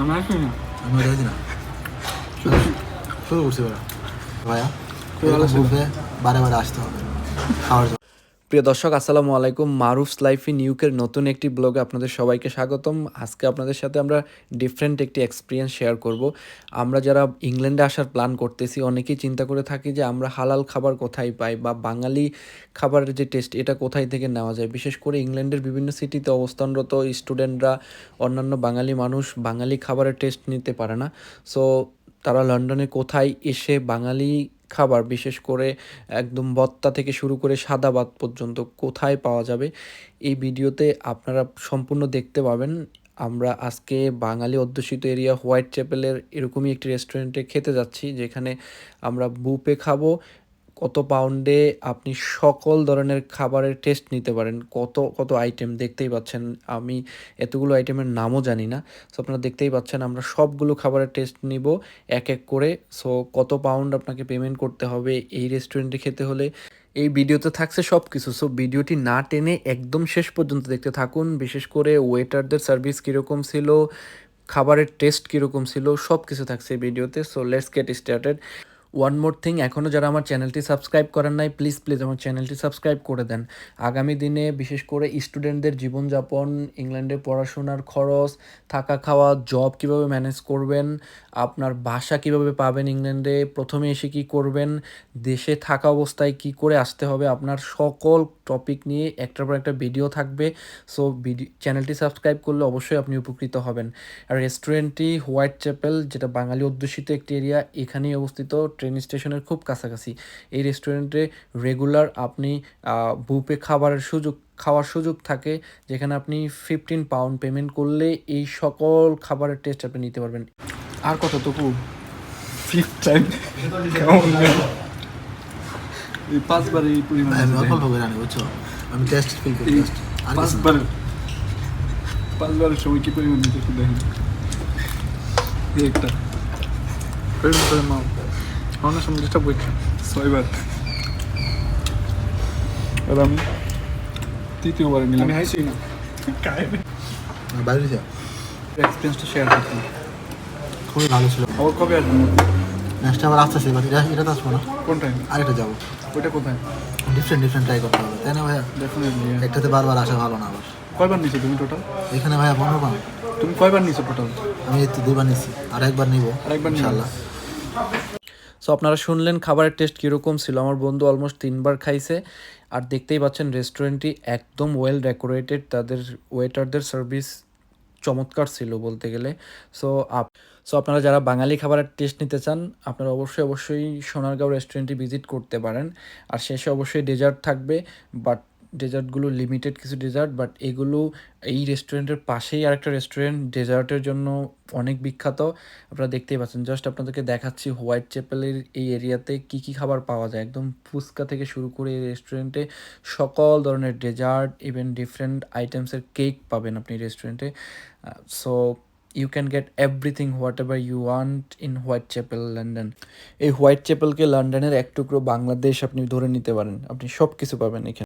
আমি আসি না। আমি ওটা না শুরু করছি ওরা ভাইয়া বারে বারে আসতে হবে। খাওয়ার জন্য। প্রিয় দর্শক, আসসালামু আলাইকুম। মারুফস লাইফ ইন ইউকের নতুন একটি ব্লগে আপনাদের সবাইকে স্বাগতম। আজকে আপনাদের সাথে আমরা ডিফারেন্ট একটি এক্সপিরিয়েন্স শেয়ার করব। আমরা যারা ইংল্যান্ডে আসার প্ল্যান করতেছি, অনেকেই চিন্তা করে থাকি যে আমরা হালাল খাবার কোথায় পাই বা বাঙালি খাবারের যে টেস্ট এটা কোথায় থেকে নেওয়া যায়। বিশেষ করে ইংল্যান্ডের বিভিন্ন সিটিতে অবস্থানরত স্টুডেন্টরা অন্যান্য বাঙালি মানুষ বাঙালি খাবারের টেস্ট নিতে পারে না। সো তারা লন্ডনে কোথায় এসে বাঙালি খাবার, বিশেষ করে একদম বত্তা থেকে শুরু করে সাদা ভাত পর্যন্ত কোথায় পাওয়া যাবে এই ভিডিওতে আপনারা সম্পূর্ণ দেখতে পাবেন। আমরা আজকে বাঙালি অধ্যুষিত এরিয়া হোয়াইট চ্যাপেলের এরকমই একটি রেস্টুরেন্টে খেতে যাচ্ছি, যেখানে আমরা বুপে খাব কত পাউন্ডে আপনি সকল ধরনের খাবারের টেস্ট নিতে পারেন, কত কত আইটেম দেখতেই পাচ্ছেন। আমি এতগুলো আইটেমের নামও জানি না সো আপনারা দেখতেই পাচ্ছেন আমরা সবগুলো খাবারের টেস্ট নিব এক এক করে। সো কত পাউন্ড আপনাকে পেমেন্ট করতে হবে এই রেস্টুরেন্টে খেতে হলে। এই ভিডিওতে থাকছে সব কিছু সো ভিডিওটি না টেনে একদম শেষ পর্যন্ত দেখতে থাকুন। বিশেষ করে ওয়েটারদের সার্ভিস কীরকম ছিল, খাবারের টেস্ট কীরকম ছিল সব কিছু থাকছে ভিডিওতে so let's get started one more thing এখনও যারা আমার চ্যানেলটি সাবস্ক্রাইব করেন নাই প্লিজ প্লিজ আমার চ্যানেলটি সাবস্ক্রাইব করে দেন। আগামী দিনে বিশেষ করে স্টুডেন্টদের জীবনযাপন ইংল্যান্ডে পড়াশোনার খরচ, থাকা খাওয়া জব কীভাবে ম্যানেজ করবেন, আপনার বাসা কীভাবে পাবেন ইংল্যান্ডে, প্রথমে এসে কি করবেন, দেশে থাকা অবস্থায় কি করে আসতে হবে, আপনার সকল টপিক নিয়ে একটার পর একটা ভিডিও থাকবে। সো ভিডিও চ্যানেলটি সাবস্ক্রাইব করলে অবশ্যই আপনি উপকৃত হবেন। আর রেস্টুরেন্টটি হোয়াইট চ্যাপেল যেটা বাঙালি অধ্যুষিত একটি এরিয়া এখানেই অবস্থিত। ট্রেন স্টেশনের খুব কাছাকাছি। এই রেস্টুরেন্টে রেগুলার আপনি বুপে খাবারের সুযোগ খাওয়ার সুযোগ থাকে যেখানে আপনি ফিফটিন পাউন্ড পেমেন্ট করলে এই সকল খাবারের টেস্ট আপনি নিতে পারবেন। আর কত তো ফিফথ টাইম এই পাঁচবার এই পরিমাণ অল্প অল্প করে জানি বুঝছ? আমি টেস্ট ফিল করি এই টেস্ট আর কিছু না। পাঁচবার পাঁচবারের সময় কি পরিমাণ একটু দেখেন এই একটা। করে মাও আমার সামনে যেটা বইছে ছয়বার আর আমি তৃতীয়বার নিলাম আমি হাইছি না আর বাইরে দিছে? এক্সপিরিয়েন্সটা শেয়ার করতাম খুবই ভালো ছিল। আবার কবে আসবেন নেক্সট আবার আসতেছে বাট এটা এটা তো আসব না। কোন টাইম আরেকটা যাব। ওইটা কোথায়? ডিফারেন্ট ডিফারেন্ট ট্রাই করতে হবে তাই না ভাইয়া? ডেফিনেটলি একটাতে বারবার আসা ভালো না আবার। কয়বার নিছো তুমি টোটাল এখানে ভাইয়া পনেরো পাউন্ড তুমি কয়বার নিছো টোটাল আমি তো দুইবার নিচ্ছি আর একবার নিবো আরেকবার নিবো। ইনশাল্লাহ। সো আপনারা শুনলেন খাবারের টেস্ট কীরকম ছিল? আমার বন্ধু অলমোস্ট তিনবার খাইছে। আর দেখতেই পাচ্ছেন রেস্টুরেন্টটি একদম ওয়েল ডেকোরেটেড তাদের ওয়েটারদের সার্ভিস চমৎকার ছিল বলতে গেলে। সো আপ সো আপনারা যারা বাঙালি খাবারের টেস্ট নিতে চান, আপনারা অবশ্যই অবশ্যই সোনারগাঁও রেস্টুরেন্টটি ভিজিট করতে পারেন। আর শেষে অবশ্যই ডেজার্ট থাকবে। বাট ডেজার্টগুলো লিমিটেড কিছু ডেজার্ট বাট এগুলো এই রেস্টুরেন্টের পাশেই আরেকটা রেস্টুরেন্ট ডেজার্টের জন্য অনেক বিখ্যাত। আপনারা দেখতেই পাচ্ছেন জাস্ট আপনাদেরকে দেখাচ্ছি হোয়াইট চ্যাপেলের এই এরিয়াতে কি কি খাবার পাওয়া যায়। একদম ফুচকা থেকে শুরু করে এই রেস্টুরেন্টে সকল ধরনের ডেজার্ট ইভেন ডিফারেন্ট আইটেমসের কেক পাবেন আপনি রেস্টুরেন্টে so you can get everything whatever you want in Whitechapel London এই হোয়াইট চ্যাপেলকে লন্ডনের এক টুকরো বাংলাদেশ আপনি ধরে নিতে পারেন। আপনি সব কিছু পাবেন এখানে।